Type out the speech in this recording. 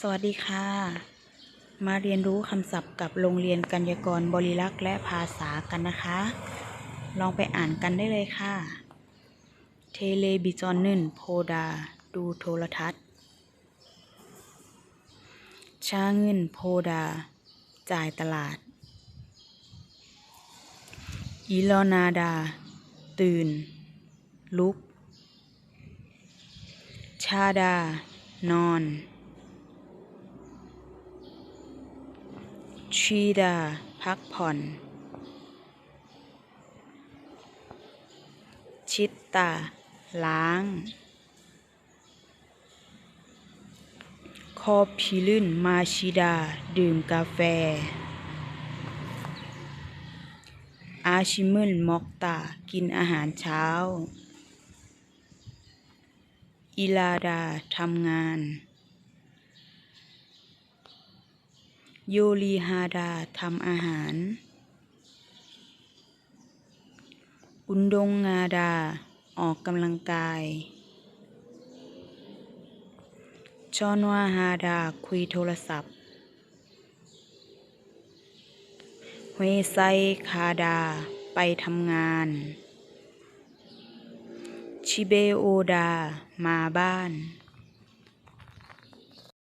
สวัสดีค่ะ มาเรียนรู้คำศัพท์กับโรงเรียนกัญญากรบริลักษ์และภาษากันนะคะ ลองไปอ่านกันได้เลยค่ะ เทเลบิจอนนึนโพดา ดูโทรทัศน์ชาเงินโพดา จ่ายตลาด อีลอนาดา ตื่น ลุก ชาดา นอน ชีดา พักผ่อน ชิตตา ล้าง คอพิลื่นมาชิดา ดื่มกาแฟ อาชิมึนมอกตา กินอาหารเช้า อิลาดา ทำงาน โยลีฮาดาทำอาหาร อุนดงงาดา ออกกำลังกาย ชอนวาฮาดาคุยโทรศัพท์เฮไซคาดา ไปทำงาน ชิเบโอดา มาบ้าน